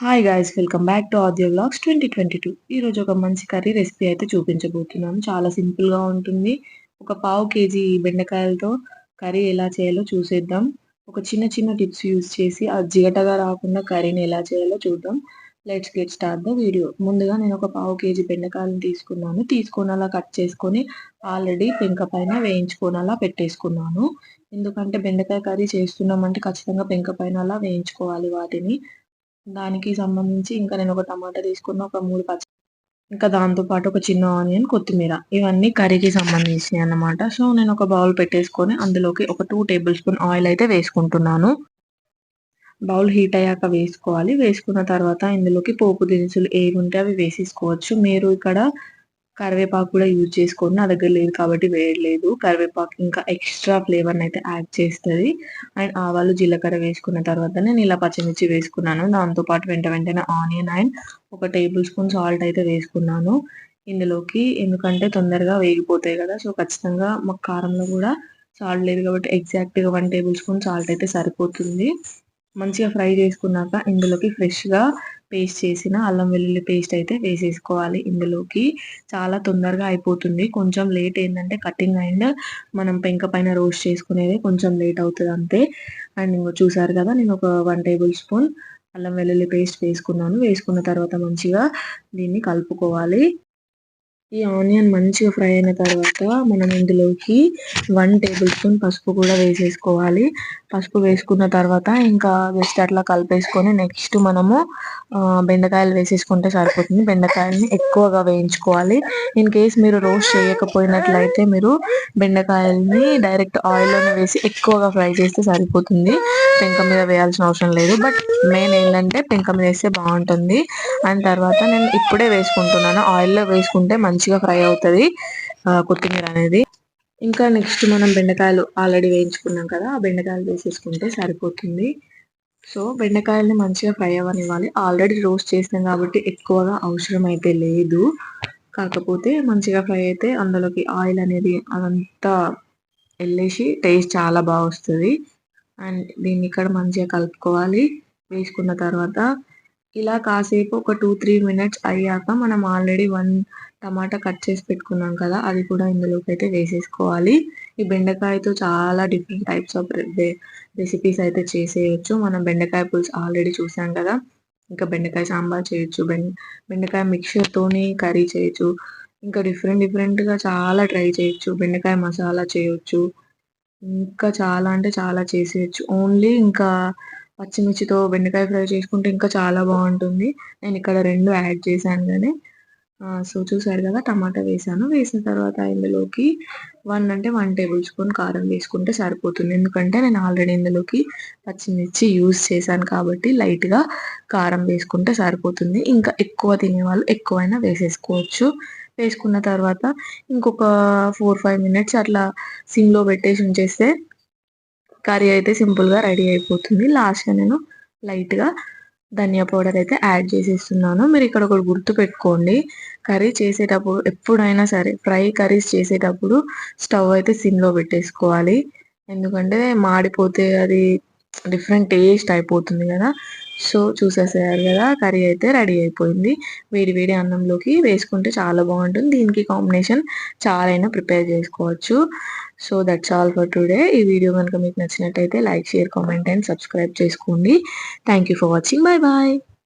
Hi guys welcome back to audio vlogs twenty twenty two ఈరోజు ఒక మంచి curry recipe అయితే చూపించబోతున్నాను చాలా సింపుల్గా ఉంటుంది. ఒక పావు కేజీ బెండకాయలతో కర్రీ ఎలా చేయాలో చూసేద్దాం. ఒక చిన్న చిన్న టిప్స్ యూజ్ చేసి ఆ జిగటగా రాకుండా కర్రీని ఎలా చేయాలో చూద్దాం. Let's get start the video ముందుగా నేను ఒక పావు కేజీ బెండకాయలను తీసుకున్నాను. తీసుకొని అలా కట్ చేసుకొని ఆల్రెడీ పెంక పైన వేయించుకొని అలా పెట్టేసుకున్నాను. ఎందుకంటే బెండకాయ కర్రీ చేస్తున్నామంటే ఖచ్చితంగా పెంక పైన అలా వేయించుకోవాలి వాటిని. దానికి సంబంధించి ఇంకా నేను ఒక టమాటా తీసుకున్న ఒక మూడు పచ్చి ఇంకా దాంతో పాటు ఒక చిన్న ఆనియన్ కొత్తిమీర ఇవన్నీ కర్రీకి సంబంధించినవి అన్నమాట. సో నేను ఒక బౌల్ పెట్టేసుకొని అందులోకి ఒక టూ టేబుల్ స్పూన్ ఆయిల్ అయితే వేసుకుంటున్నాను. బౌల్ హీట్ అయ్యాక వేసుకోవాలి. వేసుకున్న తర్వాత ఇందులోకి పోపు దినుసులు ఏవి ఉంటే అవి వేసేసుకోవచ్చు. మీరు ఇక్కడ కరివేపాకు కూడా యూజ్ చేసుకోండి నా దగ్గర లేదు కాబట్టి వేయలేదు కరివేపాకు ఇంకా ఎక్స్ట్రా ఫ్లేవర్ని అయితే యాడ్ చేస్తుంది. అండ్ ఆవాలు జీలకర్ర వేసుకున్న తర్వాత నేను ఇలా పచ్చిమిర్చి వేసుకున్నాను. దాంతోపాటు వెంట వెంటనే ఆనియన్ అండ్ ఒక టేబుల్ స్పూన్ సాల్ట్ అయితే వేసుకున్నాను ఇందులోకి. ఎందుకంటే తొందరగా వేగిపోతాయి కదా సో ఖచ్చితంగా మాకు కారంలో కూడా సాల్ట్ లేదు కాబట్టి ఎగ్జాక్ట్గా వన్ టేబుల్ స్పూన్ సాల్ట్ అయితే సరిపోతుంది. మంచిగా ఫ్రై చేసుకున్నాక ఇందులోకి ఫ్రెష్గా పేస్ట్ చేసిన అల్లం వెల్లుల్లి పేస్ట్ అయితే వేసేసుకోవాలి ఇందులోకి. చాలా తొందరగా అయిపోతుంది. కొంచెం లేట్ ఏంటంటే కటింగ్ అండ్ మనం పెంక పైన రోస్ట్ చేసుకునేది కొంచెం లేట్ అవుతుంది అంతే. అండ్ ఇంకో చూసారు కదా నేను ఒక వన్ టేబుల్ స్పూన్ అల్లం వెల్లుల్లి పేస్ట్ వేసుకున్నాను. వేసుకున్న తర్వాత మంచిగా దీన్ని కలుపుకోవాలి. ఈ ఆనియన్ మంచిగా ఫ్రై అయిన తర్వాత మనం ఇందులోకి వన్ టేబుల్ స్పూన్ పసుపు కూడా వేసేసుకోవాలి. పసుపు వేసుకున్న తర్వాత ఇంకా జస్ట్ అట్లా కలిపేసుకొని నెక్స్ట్ మనము బెండకాయలు వేసేసుకుంటే సరిపోతుంది. బెండకాయలని ఎక్కువగా వేయించుకోవాలి. ఇన్ కేస్ మీరు రోస్ట్ చేయకపోయినట్లయితే మీరు బెండకాయలని డైరెక్ట్ ఆయిల్లోనే వేసి ఎక్కువగా ఫ్రై చేస్తే సరిపోతుంది. పెంక మీద వేయాల్సిన అవసరం లేదు. బట్ మెయిన్ ఏంటంటే పెంక మీద వేస్తే బాగుంటుంది. అండ్ తర్వాత నేను ఇప్పుడే వేసుకుంటున్నాను. ఆయిల్లో వేసుకుంటే మంచిగా ఫ్రై అవుతుంది కొత్తిమీర అనేది. ఇంకా నెక్స్ట్ మనం బెండకాయలు ఆల్రెడీ వేయించుకున్నాం కదా ఆ బెండకాయలు వేసేసుకుంటే సరిపోతుంది. సో బెండకాయలని మంచిగా ఫ్రై అవ్వనివ్వాలి ఆల్రెడీ రోస్ట్ చేసినాం కాబట్టి ఎక్కువగా అవసరం అయితే లేదు. కాకపోతే మంచిగా ఫ్రై అయితే అందులోకి ఆయిల్ అనేది అదంతా వెళ్ళేసి టేస్ట్ చాలా బాగా వస్తుంది. అండ్ దీన్ని ఇక్కడ మంచిగా కలుపుకోవాలి. వేసుకున్న తర్వాత ఇలా కాసేపు ఒక టూ త్రీ మినిట్స్ అయ్యాక మనం ఆల్రెడీ వన్ టమాటా కట్ చేసి పెట్టుకున్నాం కదా అది కూడా ఇందులోకి అయితే వేసేసుకోవాలి. ఈ బెండకాయతో చాలా డిఫరెంట్ టైప్స్ ఆఫ్ రెసిపీస్ అయితే చేసేయచ్చు. మనం బెండకాయ పులుసు ఆల్రెడీ చూసాం కదా ఇంకా బెండకాయ సాంబార్ చేయొచ్చు బెండ బెండకాయ మిక్చర్తోని కర్రీ చేయొచ్చు ఇంకా డిఫరెంట్ డిఫరెంట్గా చాలా ట్రై చేయొచ్చు. బెండకాయ మసాలా చేయొచ్చు ఇంకా చాలా అంటే చాలా చేసేయచ్చు. ఓన్లీ ఇంకా పచ్చిమిర్చితో బెండకాయ ఫ్రై చేసుకుంటే ఇంకా చాలా బాగుంటుంది. నేను ఇక్కడ రెండు యాడ్ చేశాను కానీ సో చూసారు కదా టమాటా వేసాను. వేసిన తర్వాత ఇందులోకి వన్ అంటే వన్ టేబుల్ స్పూన్ కారం వేసుకుంటే సరిపోతుంది. ఎందుకంటే నేను ఆల్రెడీ ఇందులోకి పచ్చిమిర్చి యూస్ చేశాను కాబట్టి లైట్గా కారం వేసుకుంటే సరిపోతుంది. ఇంకా ఎక్కువ తినేవాళ్ళు ఎక్కువైనా వేసేసుకోవచ్చు. వేసుకున్న తర్వాత ఇంకొక ఫోర్ ఫైవ్ మినిట్స్ అట్లా సిమ్లో పెట్టేసి ఉంచేస్తే కర్రీ అయితే సింపుల్గా రెడీ అయిపోతుంది. లాస్ట్గా నేను లైట్గా ధనియా పౌడర్ అయితే యాడ్ చేసేస్తున్నాను. మీరు ఇక్కడ ఒకటి గుర్తు పెట్టుకోండి. కర్రీ చేసేటప్పుడు ఎప్పుడైనా సరే ఫ్రై కర్రీస్ చేసేటప్పుడు స్టవ్ అయితే సిమ్లో పెట్టేసుకోవాలి. ఎందుకంటే మాడిపోతే అది డిఫరెంట్ టేస్ట్ అయిపోతుంది కదా. సో చూసేసారు కదా కర్రీ అయితే రెడీ అయిపోయింది. వేడి వేడి అన్నంలోకి వేసుకుంటే చాలా బాగుంటుంది. దీనికి కాంబినేషన్ చాలా అయినా ప్రిపేర్ చేసుకోవచ్చు. So that's all for today ఈ వీడియో కనుక మీకు నచ్చినట్టయితే like share comment and subscribe చేసుకోండి. Thank you for watching bye bye